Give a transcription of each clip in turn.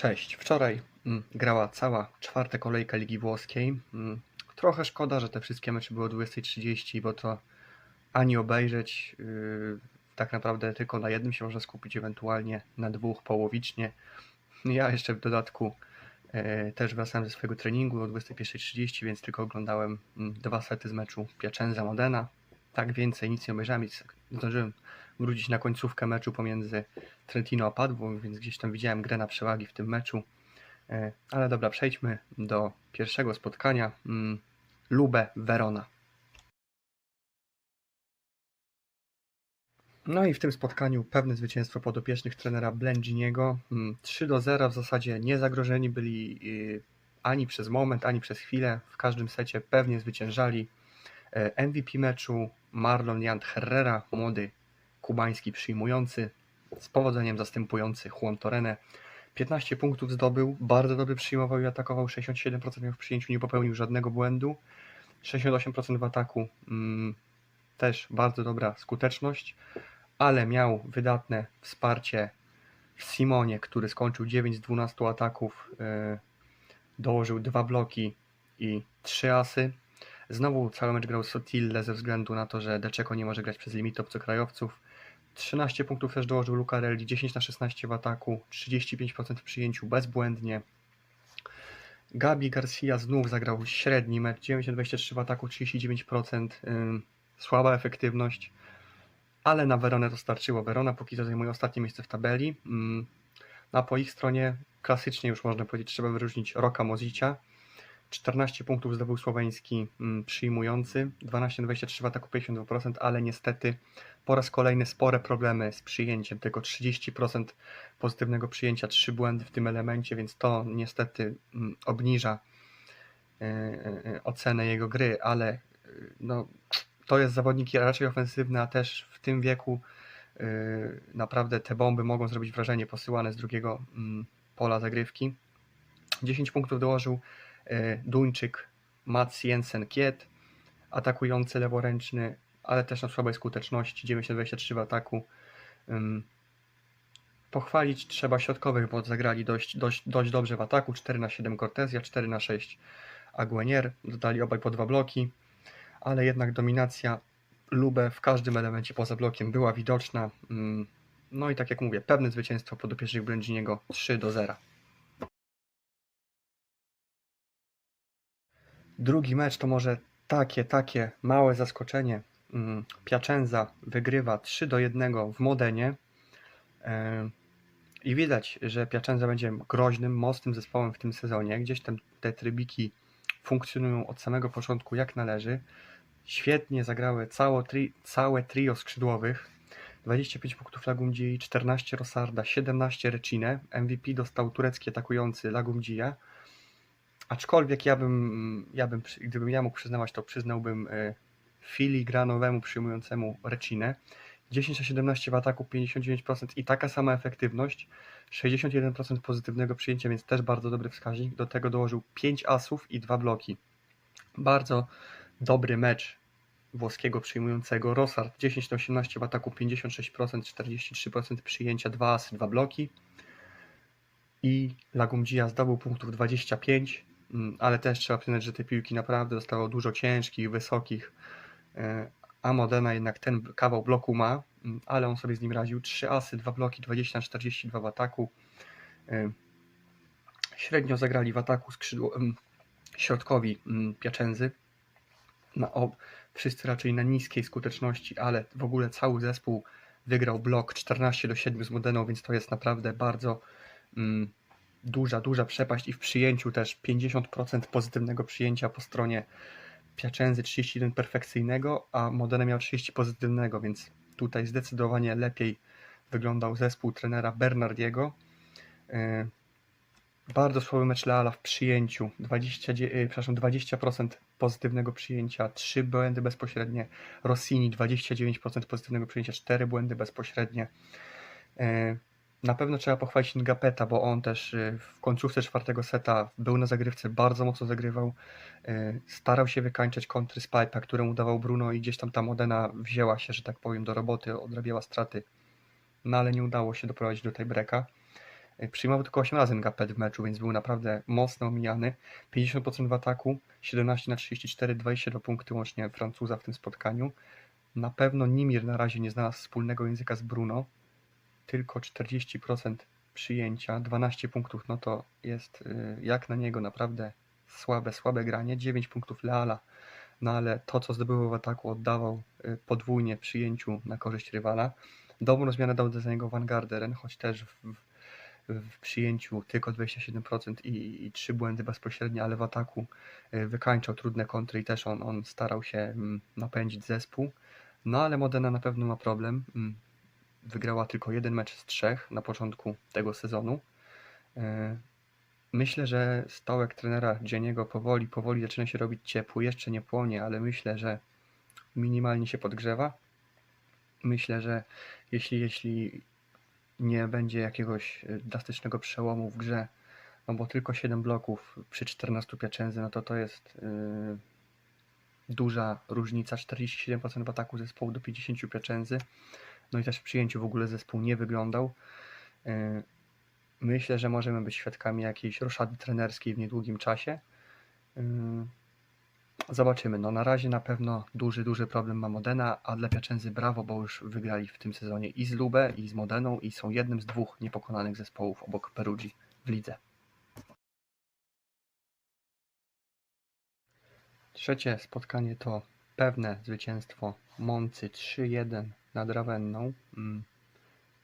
Cześć. Wczoraj mm, grała cała czwarta kolejka Ligi Włoskiej. Mm, trochę szkoda, że te wszystkie mecze były o 20.30, bo to ani obejrzeć, yy, tak naprawdę tylko na jednym się można skupić, ewentualnie na dwóch połowicznie. Ja jeszcze w dodatku e, też wracałem ze swojego treningu o 21.30, więc tylko oglądałem mm, dwa sety z meczu Piacenza Modena. Tak więcej nic nie obejrzałem, więc zdążyłem wrócić na końcówkę meczu pomiędzy Trentino a Padwą, więc gdzieś tam widziałem grę na przewagi w tym meczu. E, Ale dobra, przejdźmy do pierwszego spotkania. Mm, Lube Verona. No i w tym spotkaniu pewne zwycięstwo podopiecznych trenera Blędziniego. 3 do 0 w zasadzie nie zagrożeni byli y, ani przez moment, ani przez chwilę. W każdym secie pewnie zwyciężali. E, MVP meczu Marlon Jan Herrera, młody kubański przyjmujący, z powodzeniem zastępujący Juan Torrenę. 15 punktów zdobył, bardzo dobrze przyjmował i atakował, 67% miał w przyjęciu, nie popełnił żadnego błędu. 68% w ataku, mm, też bardzo dobra skuteczność, ale miał wydatne wsparcie w Simonie, który skończył 9 z 12 ataków, yy, dołożył dwa bloki i trzy asy. Znowu cały mecz grał Sotille ze względu na to, że Deczeko nie może grać przez limit obcokrajowców. 13 punktów też dołożył Lucarelli, 10 na 16 w ataku, 35% w przyjęciu bezbłędnie. Gabi Garcia znów zagrał średni mecz, 9 na 23 w ataku, 39%, ym, słaba efektywność, ale na Veronę to starczyło. Verona póki co zajmuje ostatnie miejsce w tabeli. Ym, a po ich stronie klasycznie już można powiedzieć, trzeba wyróżnić Roka Mozicia. 14 punktów zdobył słoweński mm, przyjmujący, 12 na 23 w ataku 52%, ale niestety po raz kolejny spore problemy z przyjęciem, tylko 30% pozytywnego przyjęcia, 3 błędy w tym elemencie, więc to niestety mm, obniża e, e, ocenę jego gry, ale e, no, to jest zawodnik raczej ofensywny, a też w tym wieku e, naprawdę te bomby mogą zrobić wrażenie posyłane z drugiego mm, pola zagrywki. 10 punktów dołożył e, Duńczyk Mats Jensen Kiet, atakujący leworęczny, ale też na słabej skuteczności, 923 w ataku. Pochwalić trzeba środkowych, bo zagrali dość, dość, dość dobrze w ataku, 4 na 7 Cortezja, 4 na 6 Aguenier, dodali obaj po dwa bloki, ale jednak dominacja Lube w każdym elemencie poza blokiem była widoczna. No i tak jak mówię, pewne zwycięstwo podopiecznych Blędziniego 3 do 0. Drugi mecz to może takie, takie małe zaskoczenie. Mm, Piacenza wygrywa 3 do 1 w Modenie. E, I widać, że Piacenza będzie groźnym, mocnym zespołem w tym sezonie. Gdzieś tam te trybiki funkcjonują od samego początku jak należy. Świetnie zagrały całe, tri, całe trio skrzydłowych. 25 punktów Lagumdzi, 14 Rosarda, 17 Recine. MVP dostał turecki atakujący Lagumdzija. Aczkolwiek ja bym, ja bym, gdybym ja mógł przyznawać, to przyznałbym e, filigranowemu przyjmującemu Recinę. 10 na 17 w ataku, 59% i taka sama efektywność, 61% pozytywnego przyjęcia, więc też bardzo dobry wskaźnik. Do tego dołożył 5 asów i 2 bloki. Bardzo dobry mecz włoskiego przyjmującego. Rosard 10 na 18 w ataku, 56%, 43% przyjęcia, 2 asy, 2 bloki. I Lagumdzija zdobył punktów 25, mm, ale też trzeba przyznać, że te piłki naprawdę zostało dużo ciężkich, wysokich. e, A Modena jednak ten kawał bloku ma, mm, ale on sobie z nim radził. 3 asy, 2 bloki, 20 na 42 w ataku. E, Średnio zagrali w ataku skrzydło, em, środkowi mm, Piacenzy. Na ob, wszyscy raczej na niskiej skuteczności, ale w ogóle cały zespół wygrał blok 14 do 7 z Modeną, więc to jest naprawdę bardzo mm, duża, duża przepaść i w przyjęciu też 50% pozytywnego przyjęcia po stronie Piacenzy, 31 perfekcyjnego, a Modena miał 30 pozytywnego, więc tutaj zdecydowanie lepiej wyglądał zespół trenera Bernardiego. E, Bardzo słaby mecz Leala w przyjęciu, 20, dzie- e, przepraszam, 20% pozytywnego przyjęcia, 3 błędy bezpośrednie, Rossini 29% pozytywnego przyjęcia, 4 błędy bezpośrednie. Na pewno trzeba pochwalić Ngapeta, bo on też y, w końcówce czwartego seta był na zagrywce, bardzo mocno zagrywał. y, Starał się wykańczać kontry z Pipe'a, któremu dawał Bruno i gdzieś tam ta Modena wzięła się, że tak powiem, do roboty, odrabiała straty. No ale nie udało się doprowadzić do tej breka. y, przyjmował tylko 8 razy Ngapet w meczu, więc był naprawdę mocno omijany. 50% w ataku, 17 na 34, 22 punkty łącznie Francuza w tym spotkaniu. Na pewno Nimir na razie nie znalazł wspólnego języka z Bruno. Tylko 40% przyjęcia, 12 punktów, no to jest y, jak na niego naprawdę słabe, słabe granie. 9 punktów Leala, no ale to, co zdobywał w ataku, oddawał y, podwójnie przyjęciu na korzyść rywala. Dobrą zmianę dał za niego Van Garderen, choć też w, w, przyjęciu tylko 27% i, i 3 błędy bezpośrednie, ale w ataku y, wykańczał trudne kontry i też on, on starał się mm, napędzić zespół. No ale Modena na pewno ma problem. Wygrała tylko jeden mecz z trzech na początku tego sezonu. E, Myślę, że stołek trenera Dzieniego powoli, powoli zaczyna się robić ciepły. Jeszcze nie płonie, ale myślę, że minimalnie się podgrzewa. Myślę, że jeśli, jeśli nie będzie jakiegoś e, drastycznego przełomu w grze, no bo tylko 7 bloków przy 14 pieczędzy, no to to jest yy, duża różnica. 47% w ataku zespołu do 50 pieczędzy. No i też w przyjęciu w ogóle zespół nie wyglądał. Yy, Myślę, że możemy być świadkami jakiejś roszady trenerskiej w niedługim czasie. Yy, Zobaczymy. No na razie na pewno duży, duży problem ma Modena, a dla Piacenzy brawo, bo już wygrali w tym sezonie i z Lubę, i z Modeną i są jednym z dwóch niepokonanych zespołów obok Perugii w lidze. Trzecie spotkanie to pewne zwycięstwo Moncy 3-1 nad Ravenną. Mm.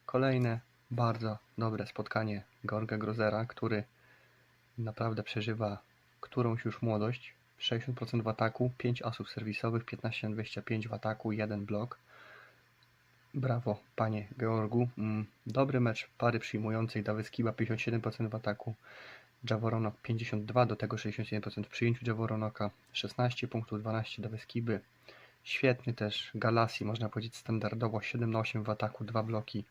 Kolejne bardzo dobre spotkanie Gorga Grozera, który naprawdę przeżywa którąś już młodość. 60% w ataku, 5 asów serwisowych, 15 na 25 w ataku, 1 blok. Brawo, panie Georgu. Mm, Dobry mecz pary przyjmującej. Dawid Skiba 57% w ataku, Jaworonok 52, do tego 61% w przyjęciu Jaworonoka, 16 punktów, 12 Dawid Skiby. Świetny też Galasi, można powiedzieć standardowo 7 na 8 w ataku, 2 bloki.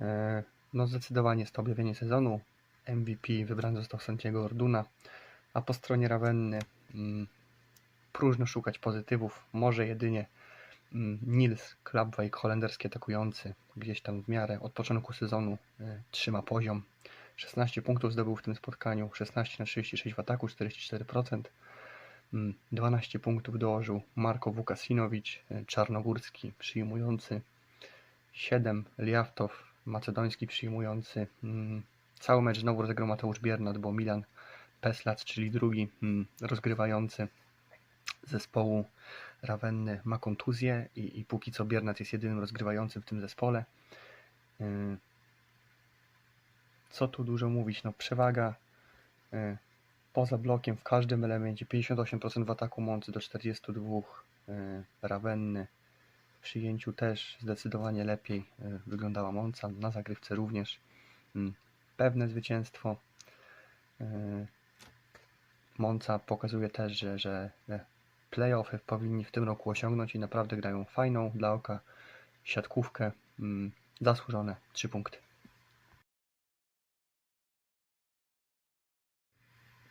E, No zdecydowanie jest to objawienie sezonu. MVP wybrany został Santiago Orduna, a po stronie Ravenny mm, próżno szukać pozytywów. Może jedynie mm, Nils Klapwijk, holenderski atakujący, gdzieś tam w miarę od początku sezonu e, trzyma poziom. 16 punktów zdobył w tym spotkaniu, 16 na 36 w ataku, 44%. Mm, 12 punktów dołożył Marko Wukasinowicz, e, czarnogórski przyjmujący. 7 Liawtow, macedoński przyjmujący. Mm, Cały mecz znowu rozegrał Mateusz Biernat, bo Milan Peslac, czyli drugi mm, rozgrywający zespołu Rawenny ma kontuzję i, i póki co Biernat jest jedynym rozgrywającym w tym zespole. Yy, Co tu dużo mówić, no przewaga yy, poza blokiem w każdym elemencie, 58% w ataku Moncy do 42 yy, Rawenny. W przyjęciu też zdecydowanie lepiej yy, wyglądała Monca, na zagrywce również. Yy, Pewne zwycięstwo. Yy, Monca pokazuje też, że, że playoffy powinni w tym roku osiągnąć i naprawdę grają fajną dla oka siatkówkę. Mm, Zasłużone 3 punkty.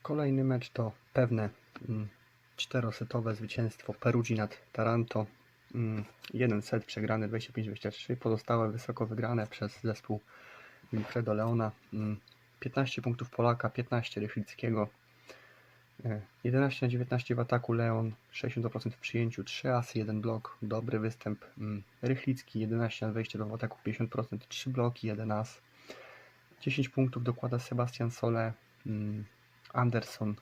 Kolejny mecz to pewne mm, czterosetowe zwycięstwo Perugii nad Taranto. Mm, Jeden set przegrany 25-23, pozostałe wysoko wygrane przez zespół Wilfredo Leona. Mm, 15 punktów Polaka, 15 Rychlickiego. E, 11 na 19 w ataku Leon, 60% w przyjęciu, 3 asy, 1 blok, dobry występ. Mm, Rychlicki 11 na 22 w ataku, 50%, 3 bloki, 1 as. 10 punktów dokłada Sebastian Sole. Mm, Anderson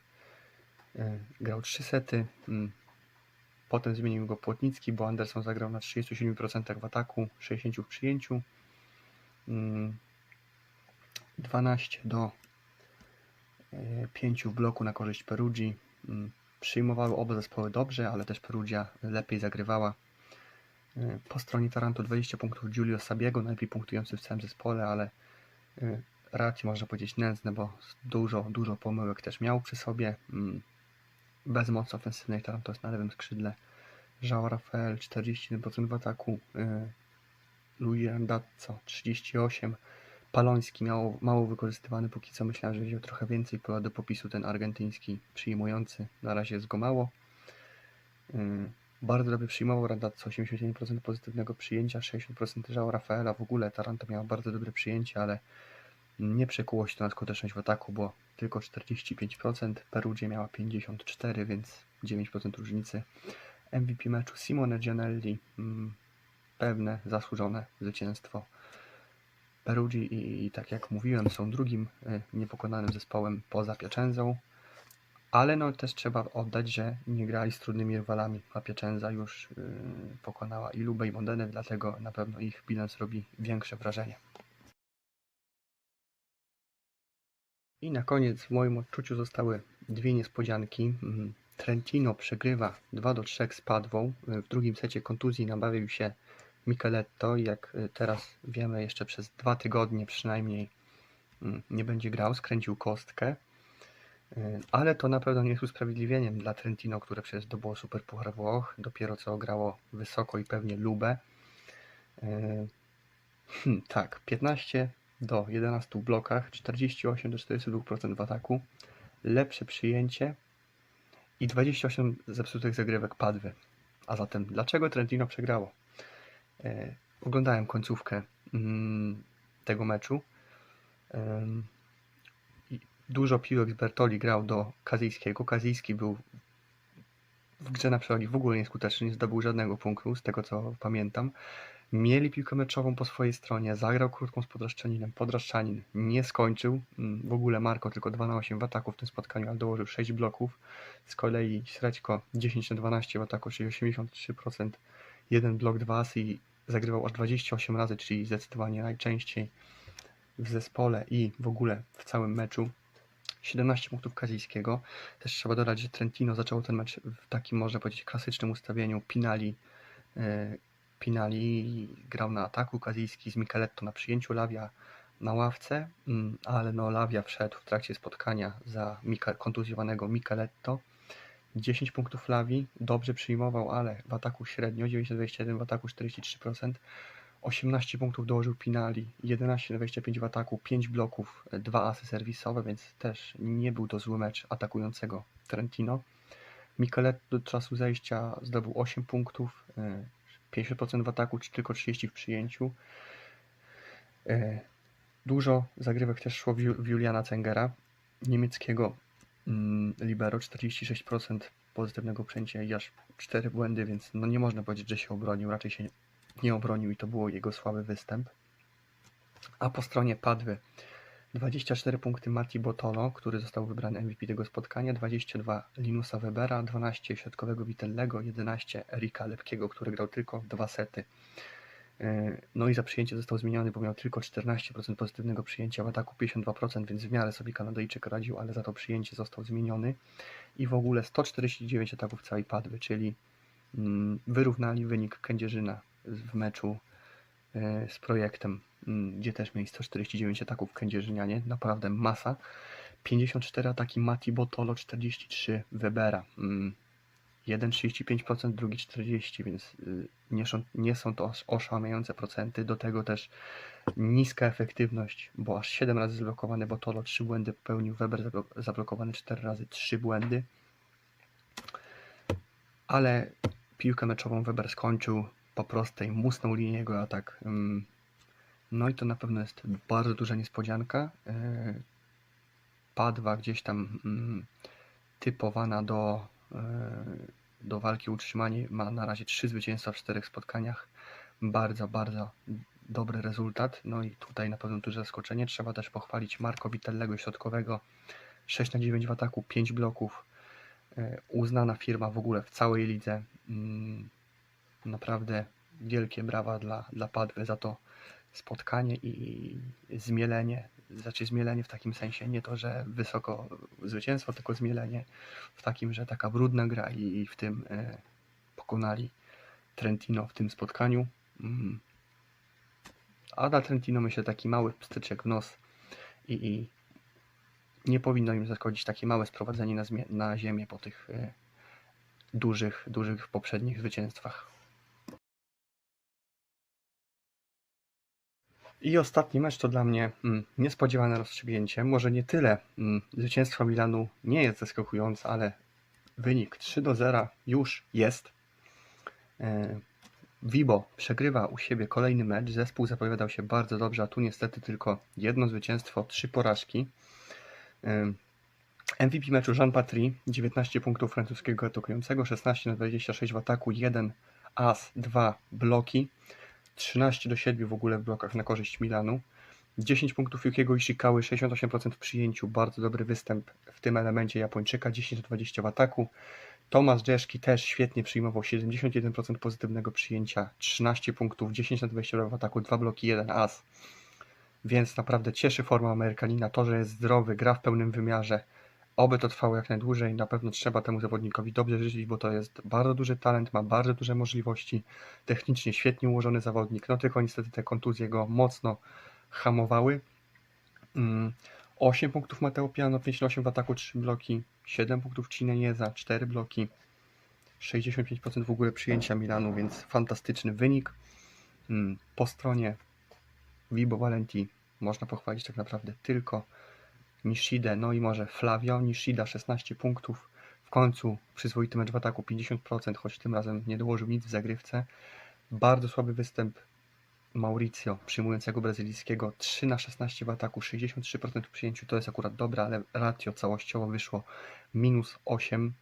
e, grał 3 sety. mm, Potem zmienił go Płotnicki, bo Anderson zagrał na 37% w ataku, 60 w przyjęciu. Mm, 12 do 5 w bloku na korzyść Perugii. Mm, Przyjmowały oba zespoły dobrze, ale też Perugia lepiej zagrywała. Y, Po stronie Taranto 20 punktów Giulio Sabiego, najlepiej punktujący w całym zespole, ale y, raczej można powiedzieć nędzne, bo dużo, dużo pomyłek też miał przy sobie. Mm, Bez mocy ofensywnej Taranto jest na lewym skrzydle. João Rafael 41% w ataku, y, Louis Randazzo 38%, Paloński miało, mało wykorzystywany, póki co myślałem, że wziął trochę więcej pola do popisu ten argentyński przyjmujący. Na razie jest go mało. Yy, Bardzo dobrze przyjmował Randazzo, 81% pozytywnego przyjęcia, 60% João Rafaela. W ogóle Taranto miała bardzo dobre przyjęcie, ale Nie przekuło się to na skuteczność w ataku, bo tylko 45%, Perugia miała 54%, więc 9% różnicy. MVP meczu Simone Gianelli, mm, pewne, zasłużone zwycięstwo Perugii i, i tak jak mówiłem, są drugim y, niepokonanym zespołem poza Piaczęzą, ale no też trzeba oddać, że nie grali z trudnymi rywalami, a Piacenza już y, pokonała i Lubę i Modenę, dlatego na pewno ich bilans robi większe wrażenie. I na koniec w moim odczuciu zostały dwie niespodzianki. Mm, Trentino przegrywa 2 do 3 z Padwą. W drugim secie kontuzji nabawił się Micheletto i jak y, teraz wiemy jeszcze przez dwa tygodnie przynajmniej mm, nie będzie grał, skręcił kostkę. Y, Ale to na pewno nie jest usprawiedliwieniem dla Trentino, które przecież zdobyło Super Puchar Włoch, dopiero co grało wysoko i pewnie Lubę. Hmm, tak, 15 do 11 w blokach, 48 do 42% w ataku, lepsze przyjęcie i 28 zepsutych zagrywek padły. A zatem dlaczego Trentino przegrało? E, oglądałem końcówkę mm, tego meczu. I Dużo piłek z Bertoli grał do Kazyjskiego. Kazyjski był w grze na przechodzi w ogóle nieskuteczny, nie zdobył żadnego punktu, z tego co pamiętam. Mieli piłkę meczową po swojej stronie, zagrał krótką z Podraszczaninem. Podraszczanin nie skończył. Mm, W ogóle Marko tylko 2 na 8 w ataku w tym spotkaniu, ale dołożył 6 bloków. Z kolei Średźko 10 na 12 w ataku, czyli 83%. Jeden blok, dwa asy i zagrywał aż 28 razy, czyli zdecydowanie najczęściej w zespole i w ogóle w całym meczu. 17 punktów Kazijskiego. Też trzeba dodać, że Trentino zaczęło ten mecz w takim, można powiedzieć, klasycznym ustawieniu. Pinali, e, Pinali grał na ataku, Kazijski z Micheletto na przyjęciu, Lawia na ławce, mm, ale no Lawia wszedł w trakcie spotkania za kontuzjowanego Micheletto. 10 punktów Lawi, dobrze przyjmował, ale w ataku średnio, 921 w ataku 43%. 18 punktów dołożył Pinali, 11 na 25 w ataku, 5 bloków, 2 asy serwisowe, więc też nie był to zły mecz atakującego Trentino. Michelet do czasu zejścia zdobył 8 punktów, e, 50% w ataku, czy tylko 30 w przyjęciu. E, Dużo zagrywek też szło w Ju- w Juliana Cengera, niemieckiego mm, libero, 46% pozytywnego przyjęcia i aż 4 błędy, więc no nie można powiedzieć, że się obronił, raczej się nie obronił i to było jego słaby występ. A po stronie Padwy 24 punkty Mati Botolo, który został wybrany MVP tego spotkania, 22 Linusa Webera, 12 środkowego Vitellego, 11 Erika Lepkiego, który grał tylko dwa sety. Yy, No i za przyjęcie został zmieniony, bo miał tylko 14% pozytywnego przyjęcia, w ataku 52%, więc w miarę sobie Kanadyjczyk radził, ale za to przyjęcie został zmieniony. I w ogóle 149 ataków całej Padwy, czyli mm, wyrównali wynik Kędzierzyna w meczu e, z projektem, gdzie też mieli 149 ataków Kędzierzynianie, naprawdę masa. 54 ataki Mati Botolo, 43 Webera. Mm, Jeden 35%, drugi 40%, więc y, nie są, nie są to oszałamiające procenty. Do tego też niska efektywność, bo aż 7 razy zablokowany Botolo, 3 błędy popełnił, Weber zablo- zablokowany 4 razy, 3 błędy. Ale piłkę meczową Weber skończył po prostej, musnął linię jego atak. Ym, No i to na pewno jest bardzo duża niespodzianka. Yy, Padwa gdzieś tam mm, typowana do, yy, do walki utrzymanie ma na razie trzy zwycięstwa w czterech spotkaniach. Bardzo, bardzo dobry rezultat. No i tutaj na pewno duże zaskoczenie. Trzeba też pochwalić Marco Vitellego środkowego. 6 na 9 w ataku, 5 bloków. Yy, Uznana firma w ogóle w całej lidze. Mm, Naprawdę wielkie brawa dla, dla Padwy za to spotkanie i zmielenie. Znaczy zmielenie w takim sensie, nie to, że wysoko zwycięstwo, tylko zmielenie w takim, że taka brudna gra i, w tym e, pokonali Trentino w tym spotkaniu. Mm. A dla Trentino myślę taki mały pstryczek w nos i, i nie powinno im zaszkodzić takie małe sprowadzenie na, na ziemię po tych e, dużych, dużych poprzednich zwycięstwach. I ostatni mecz to dla mnie mm, niespodziewane rozstrzygnięcie. Może nie tyle mm, zwycięstwo Milanu nie jest zaskakujące, ale wynik 3 do 0 już jest. E, Vibo przegrywa u siebie kolejny mecz. Zespół zapowiadał się bardzo dobrze, a tu niestety tylko jedno zwycięstwo, trzy porażki. Ym, MVP meczu Jean Patry, 19 punktów francuskiego atakującego, 16 na 26 w ataku, 1 as, 2 bloki, 13 do 7 w ogóle w blokach na korzyść Milanu. 10 punktów Yukiego Ishikały, 68% w przyjęciu, bardzo dobry występ w tym elemencie Japończyka, 10 do 20 w ataku. Tomasz Deszki też świetnie przyjmował, 71% pozytywnego przyjęcia, 13 punktów, 10 na 20 w ataku, 2 bloki, 1 as. Więc naprawdę cieszy forma Amerykanina, to, że jest zdrowy, gra w pełnym wymiarze. Oby to trwało jak najdłużej, na pewno trzeba temu zawodnikowi dobrze życzyć, bo to jest bardzo duży talent, ma bardzo duże możliwości, technicznie świetnie ułożony zawodnik, no tylko niestety te kontuzje go mocno hamowały. Mm, 8 punktów Mateo Piano, 5 na 8 w ataku, 3 bloki, 7 punktów Cinejeza, 4 bloki, 65% w ogóle przyjęcia Milanu, więc fantastyczny wynik. Mm, Po stronie Vibo Valenti można pochwalić tak naprawdę tylko Nishidę, no i może Flavio. Nishida 16 punktów, w końcu przyzwoity mecz w ataku 50%, choć tym razem nie dołożył nic w zagrywce. Bardzo słaby występ Mauricio, przyjmującego brazylijskiego 3 na 16 w ataku, 63% w przyjęciu, to jest akurat dobre, ale ratio całościowo wyszło minus 8.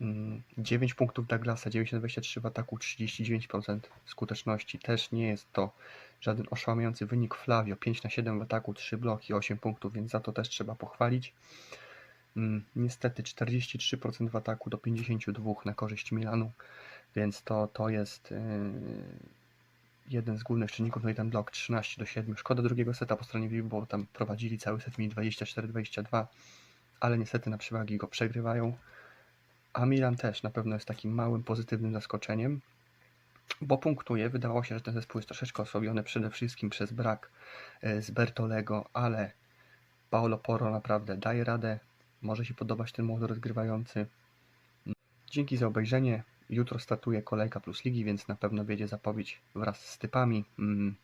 Mm, 9 punktów Douglasa, 9 na 23 w ataku, 39% skuteczności. Też nie jest to żaden oszałamiający wynik. Flavio 5 na 7 w ataku, 3 bloki, 8 punktów, więc za to też trzeba pochwalić. Mm, Niestety 43% w ataku do 52 na korzyść Milanu, więc to, to jest yy, jeden z głównych czynników. No i ten blok 13 do 7. Szkoda drugiego seta po stronie Vivo, bo tam prowadzili cały set mieli 24-22, ale niestety na przewagi go przegrywają. A Milan też na pewno jest takim małym pozytywnym zaskoczeniem, bo punktuje. Wydawało się, że ten zespół jest troszeczkę osłabiony przede wszystkim przez brak e, z Bertolego, ale Paolo Porro naprawdę daje radę. Może się podobać ten młody rozgrywający. Dzięki za obejrzenie. Jutro startuje kolejka plus ligi, więc na pewno wiedzie zapowiedź wraz z typami. Mm,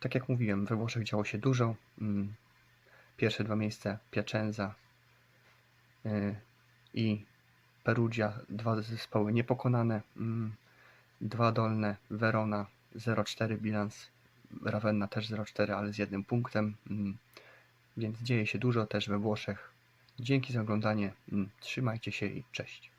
Tak jak mówiłem, we Włoszech działo się dużo. Mm, Pierwsze dwa miejsca Piacenza y, i Perugia, dwa zespoły niepokonane. Dwa dolne, Verona 0-4 bilans, Ravenna też 0-4, ale z jednym punktem. Mm, Więc dzieje się dużo też we Włoszech. Dzięki za oglądanie. Mm, Trzymajcie się i cześć.